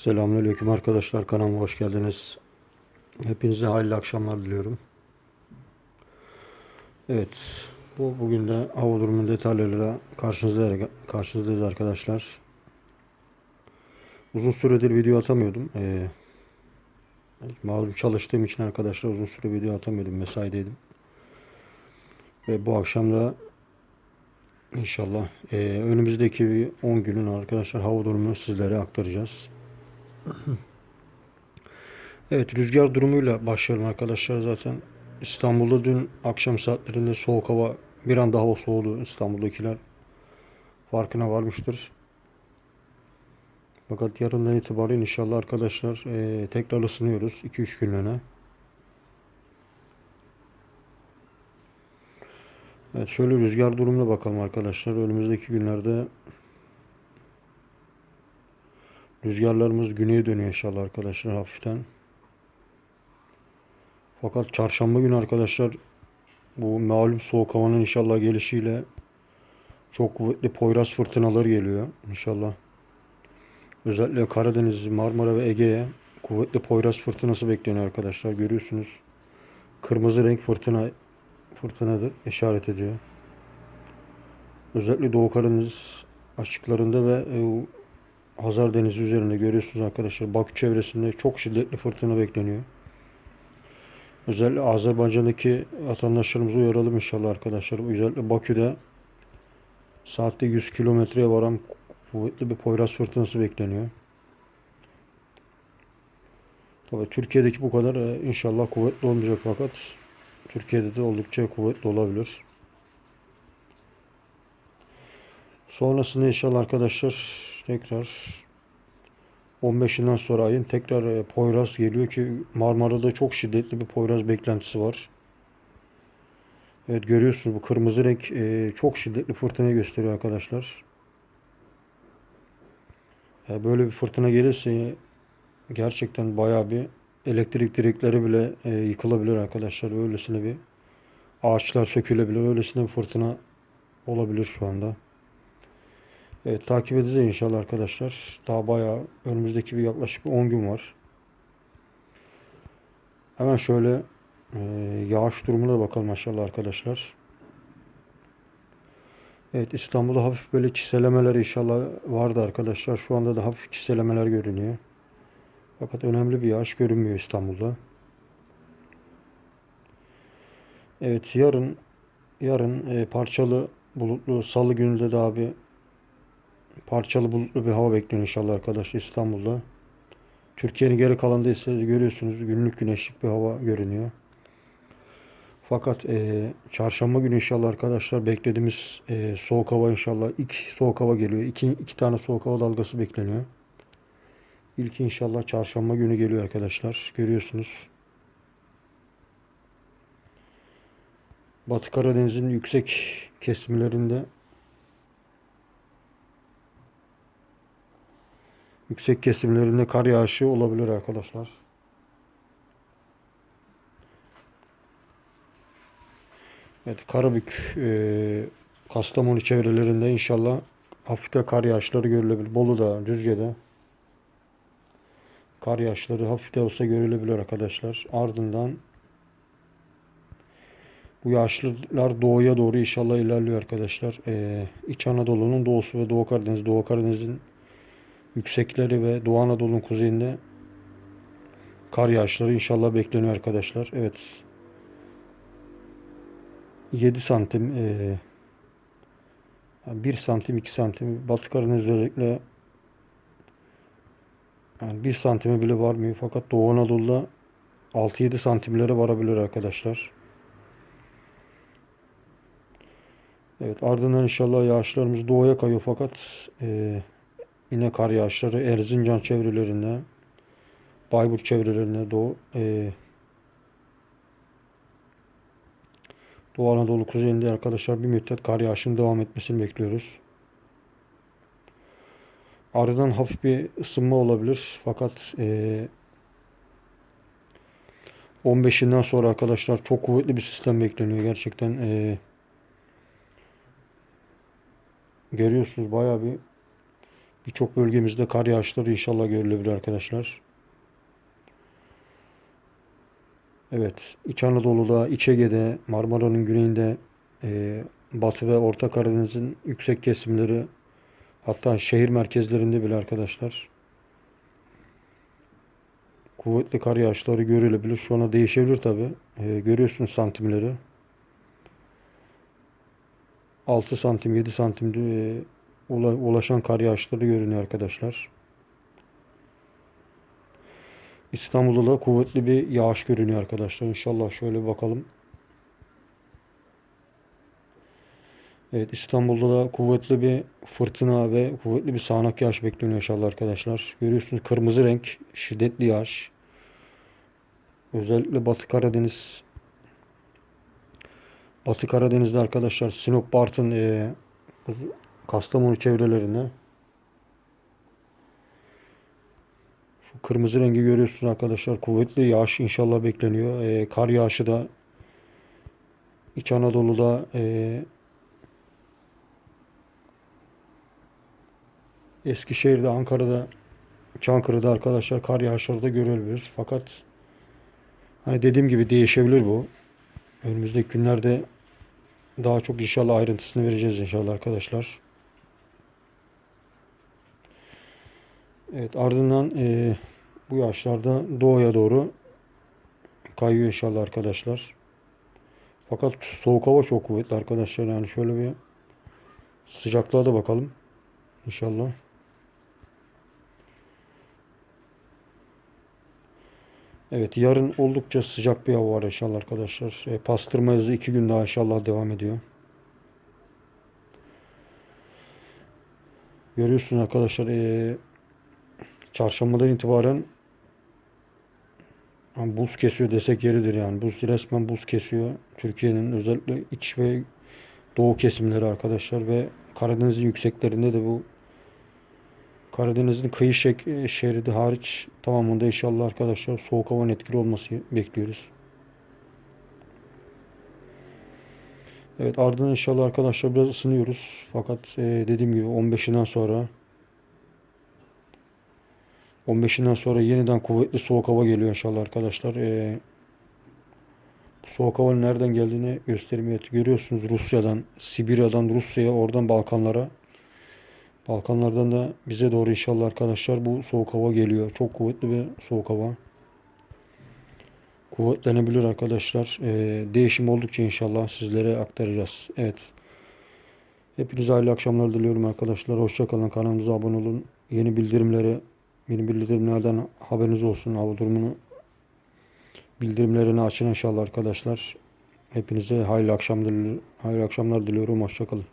Selamünaleyküm arkadaşlar kanalıma hoş geldiniz. Hepinize hayırlı akşamlar diliyorum. Evet, bu bugün de hava durumunun detaylarıyla karşınızda karşınızdayız arkadaşlar. Uzun süredir video atamıyordum. Ee, malum çalıştığım için arkadaşlar uzun süre video atamıyordum. Mesaideydim. Ve bu akşam da inşallah e, önümüzdeki 10 günün arkadaşlar hava durumunu sizlere aktaracağız. Evet rüzgar durumuyla başlayalım arkadaşlar zaten. İstanbul'da dün akşam saatlerinde soğuk hava bir anda hava soğudu. İstanbul'dakiler farkına varmıştır. Fakat yarından itibaren inşallah arkadaşlar eee, tekrar ısınıyoruz 2-3 günlüğüne. Evet şöyle rüzgar durumuna bakalım arkadaşlar. Önümüzdeki günlerde Rüzgarlarımız güneye dönüyor inşallah arkadaşlar hafiften. Fakat çarşamba günü arkadaşlar bu malum soğuk havanın inşallah gelişiyle çok kuvvetli Poyraz fırtınaları geliyor inşallah. Özellikle Karadeniz, Marmara ve Ege'ye kuvvetli Poyraz fırtınası bekleniyor arkadaşlar. Görüyorsunuz. Kırmızı renk fırtına fırtınadır işaret ediyor. Özellikle Doğu Karadeniz açıklarında ve e, Hazar Denizi üzerinde görüyorsunuz arkadaşlar. Bakü çevresinde çok şiddetli fırtına bekleniyor. Özellikle Azerbaycan'daki vatandaşlarımızı uyaralım inşallah arkadaşlar. Özellikle Bakü'de saatte 100 kilometreye varan kuvvetli bir Poyraz fırtınası bekleniyor. Tabii Türkiye'deki bu kadar e, inşallah kuvvetli olmayacak fakat Türkiye'de de oldukça kuvvetli olabilir. Sonrasında inşallah arkadaşlar tekrar 15'inden sonra ayın tekrar e, Poyraz geliyor ki Marmara'da çok şiddetli bir Poyraz beklentisi var. Evet görüyorsunuz bu kırmızı renk e, çok şiddetli fırtına gösteriyor arkadaşlar. E, böyle bir fırtına gelirse gerçekten bayağı bir elektrik direkleri bile e, yıkılabilir arkadaşlar. Öylesine bir ağaçlar sökülebilir. Öylesine bir fırtına olabilir şu anda. Evet, takip edeceğiz inşallah arkadaşlar. Daha bayağı önümüzdeki bir yaklaşık 10 gün var. Hemen şöyle e, yağış durumuna bakalım maşallah arkadaşlar. Evet İstanbul'da hafif böyle çiselemeler inşallah vardı arkadaşlar. Şu anda da hafif çiselemeler görünüyor. Fakat önemli bir yağış görünmüyor İstanbul'da. Evet yarın yarın e, parçalı bulutlu salı günü de bir parçalı bulutlu bir hava bekliyor inşallah arkadaşlar İstanbul'da. Türkiye'nin geri kalanında ise görüyorsunuz günlük güneşlik bir hava görünüyor. Fakat e, çarşamba günü inşallah arkadaşlar beklediğimiz e, soğuk hava inşallah ilk soğuk hava geliyor. İki, iki tane soğuk hava dalgası bekleniyor. İlk inşallah çarşamba günü geliyor arkadaşlar. Görüyorsunuz. Batı Karadeniz'in yüksek kesimlerinde yüksek kesimlerinde kar yağışı olabilir arkadaşlar. Evet Karabük, e, Kastamonu çevrelerinde inşallah hafifte kar yağışları görülebilir. Bolu'da, Düzce'de kar yağışları hafifte olsa görülebilir arkadaşlar. Ardından bu yağışlar doğuya doğru inşallah ilerliyor arkadaşlar. Ee, İç Anadolu'nun doğusu ve Doğu Karadeniz, Doğu Karadeniz'in yüksekleri ve Doğu Anadolu'nun kuzeyinde kar yağışları inşallah bekleniyor arkadaşlar. Evet. 7 santim e, 1 santim 2 santim Batı Karadeniz özellikle yani 1 santime bile varmıyor. Fakat Doğu Anadolu'da 6-7 santimlere varabilir arkadaşlar. Evet ardından inşallah yağışlarımız doğuya kayıyor fakat e, yine kar yağışları Erzincan çevrelerinde Bayburt çevrelerinde Doğu e, Doğu Anadolu kuzeyinde arkadaşlar bir müddet kar yağışının devam etmesini bekliyoruz. Ardından hafif bir ısınma olabilir. Fakat e, 15'inden sonra arkadaşlar çok kuvvetli bir sistem bekleniyor. Gerçekten e, görüyorsunuz bayağı bir Birçok bölgemizde kar yağışları inşallah görülebilir arkadaşlar. Evet, İç Anadolu'da, İç Ege'de, Marmara'nın güneyinde, e, Batı ve Orta Karadeniz'in yüksek kesimleri, hatta şehir merkezlerinde bile arkadaşlar kuvvetli kar yağışları görülebilir. Şu ana değişebilir tabi. E, görüyorsunuz santimleri. 6 santim, 7 santim e, ulaşan kar yağışları görünüyor arkadaşlar. İstanbul'da da kuvvetli bir yağış görünüyor arkadaşlar. İnşallah şöyle bakalım. Evet İstanbul'da da kuvvetli bir fırtına ve kuvvetli bir sağanak yağış bekleniyor inşallah arkadaşlar. Görüyorsunuz kırmızı renk şiddetli yağış. Özellikle Batı Karadeniz Batı Karadeniz'de arkadaşlar Sinop, Bartın, e, Kastamonu çevrelerinde şu kırmızı rengi görüyorsunuz arkadaşlar. Kuvvetli yağış inşallah bekleniyor. E, kar yağışı da İç Anadolu'da e, Eskişehir'de, Ankara'da, Çankırı'da arkadaşlar kar yağışları da görülebilir. Fakat hani dediğim gibi değişebilir bu. Önümüzdeki günlerde daha çok inşallah ayrıntısını vereceğiz inşallah arkadaşlar. Evet ardından e, bu yaşlarda doğuya doğru kayıyor inşallah arkadaşlar. Fakat soğuk hava çok kuvvetli arkadaşlar. Yani şöyle bir sıcaklığa da bakalım. İnşallah. Evet yarın oldukça sıcak bir hava var inşallah arkadaşlar. E, pastırma hızı iki gün daha inşallah devam ediyor. Görüyorsunuz arkadaşlar e, çarşambadan itibaren yani buz kesiyor desek yeridir yani. Buz resmen buz kesiyor. Türkiye'nin özellikle iç ve doğu kesimleri arkadaşlar ve Karadeniz'in yükseklerinde de bu Karadeniz'in kıyı şek- şeridi hariç tamamında inşallah arkadaşlar soğuk havanın etkili olması bekliyoruz. Evet ardından inşallah arkadaşlar biraz ısınıyoruz. Fakat e, dediğim gibi 15'inden sonra 15'inden sonra yeniden kuvvetli soğuk hava geliyor inşallah arkadaşlar. E, soğuk havanın nereden geldiğini göstereyim. Evet, görüyorsunuz Rusya'dan, Sibirya'dan Rusya'ya, oradan Balkanlara. Balkanlardan da bize doğru inşallah arkadaşlar bu soğuk hava geliyor. Çok kuvvetli bir soğuk hava. Kuvvetlenebilir arkadaşlar. Ee, değişim oldukça inşallah sizlere aktaracağız. Evet. Hepinize hayırlı akşamlar diliyorum arkadaşlar. Hoşçakalın. Kanalımıza abone olun. Yeni bildirimleri, yeni bildirimlerden haberiniz olsun. Hava durumunu bildirimlerini açın inşallah arkadaşlar. Hepinize hayırlı akşamlar, hayırlı akşamlar diliyorum. Hoşçakalın.